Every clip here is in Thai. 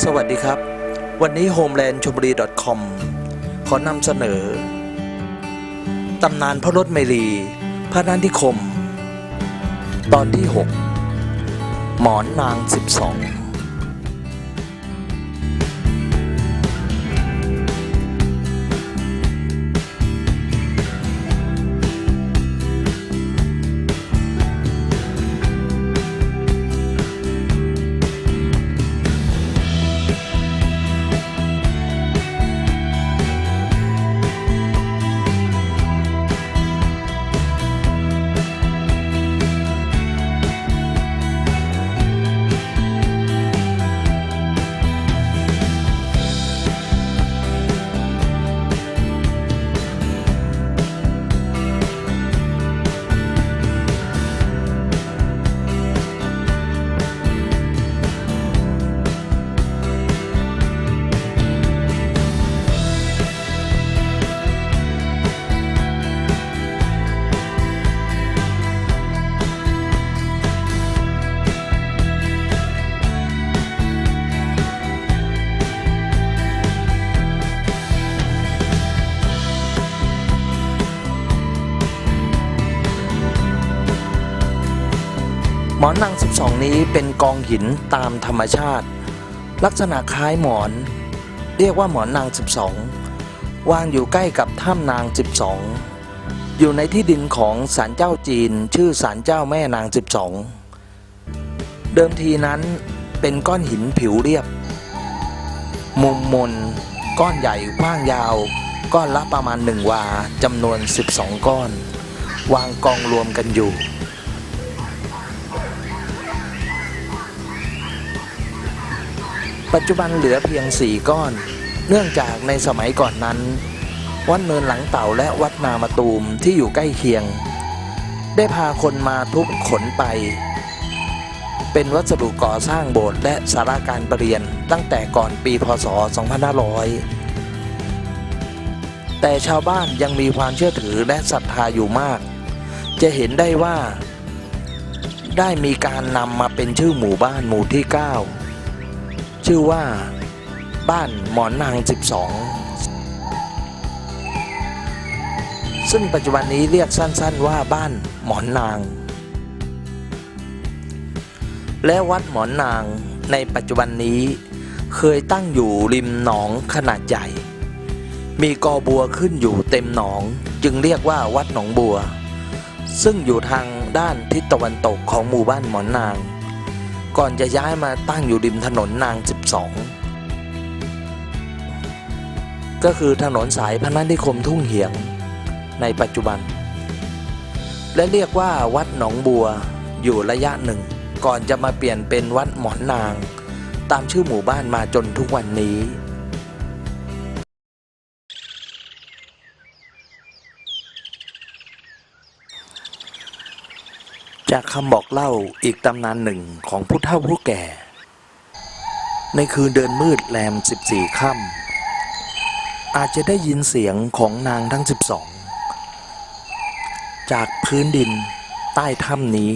สวัสดีครับ วันนี้ homeland ชมบุรี .com ขอนำเสนอ ตำนานพระรถเมรีพระนันทิคม ตอนที่ 6 หมอนนาง 12 มอนนาง 12 นี้เป็นกองหินตามธรรมชาติ ลักษณะคล้ายหมอน เรียกว่าหมอนนาง 12 วางอยู่ใกล้กับถ้ำนาง 12 อยู่ในที่ดินของศาลเจ้าจีน ชื่อศาลเจ้าแม่นาง 12 เดิมทีนั้นเป็นก้อนหินผิวเรียบ มุมมน ก้อนใหญ่กว้างยาว ก้อนละประมาณหนึ่งวาจำนวน 12 ก้อน วางกองรวมกันอยู่ ปัจจุบันเหลือเพียง 4 ก้อน เนื่องจากในสมัยก่อนนั้น วัดเนินหลังเต่าและวัดนามาตูมที่อยู่ใกล้เคียง ได้พาคนมาทุบขนไป เป็นวัสดุก่อสร้างโบสถ์และสาราการประเรียนตั้งแต่ก่อนปีพศ 2500 แต่ชาวบ้านยังมีความเชื่อถือและศรัทธาอยู่มาก จะเห็นได้ว่า ได้มีการนำมาเป็นชื่อหมู่บ้านหมู่ที่ 9 ชื่อว่าบ้านหมอนนาง 12 ซึ่งปัจจุบันนี้เรียกสั้นๆว่าบ้านหมอนนาง และวัดหมอนนางในปัจจุบันนี้เคยตั้งอยู่ริมหนองขนาดใหญ่ มีกอบัวขึ้นอยู่เต็มหนองจึงเรียกว่าวัดหนองบัว ซึ่งอยู่ทางด้านทิศตะวันตกของหมู่บ้านหมอนนาง ก่อนจะย้ายมาตั้งอยู่ริมถนนนาง 12 ก็คือถนนสายพระนันทิคมทุ่งเหียง ในปัจจุบัน และเรียกว่าวัดหนองบัวอยู่ระยะหนึ่ง ก่อนจะมาเปลี่ยนเป็นวัดหมอนนาง ตามชื่อหมู่บ้านมาจนทุกวันนี้ จากคำบอกเล่าอีกตำนานหนึ่งของผู้เฒ่าผู้แก่ ในคืนเดินมืดแรม 14 ค่ำอาจจะได้ยินเสียงของนางทั้ง 12 จากพื้นดินใต้ถ้ำนี้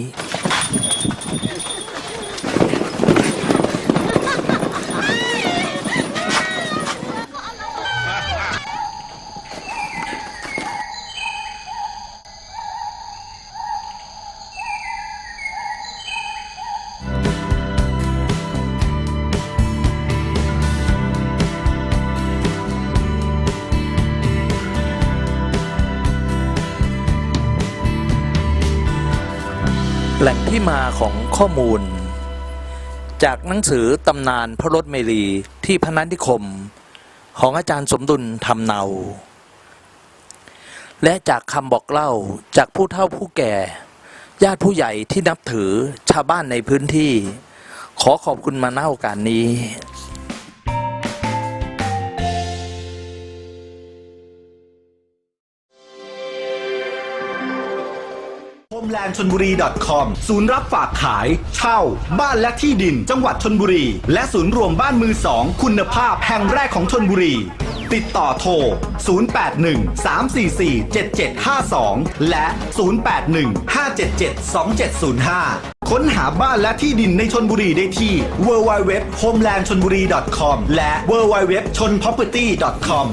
ล่งที่มาของข้อมูล จากหนังสือตำนานพระรถเมรีที่พระนันทิคม ของอาจารย์สมดุลทำเนา และจากคำบอกเล่าจากผู้เฒ่าผู้แก่ ญาติผู้ใหญ่ที่นับถือชาวบ้านในพื้นที่ ขอขอบคุณมาเน่าการนี้ homeland ชนบุรี .com ศูนย์รับฝากขาย เช่า บ้านและที่ดิน จังหวัดชนบุรี และศูนย์รวมบ้านมือสองคุณภาพแห่งแรกของชนบุรี ติดต่อโทร 081 344 7752 และ 081 577 2705 ค้นหาบ้านและที่ดินในชนบุรีได้ที่ www.homelandchonburi.com และ www.chonproperty.com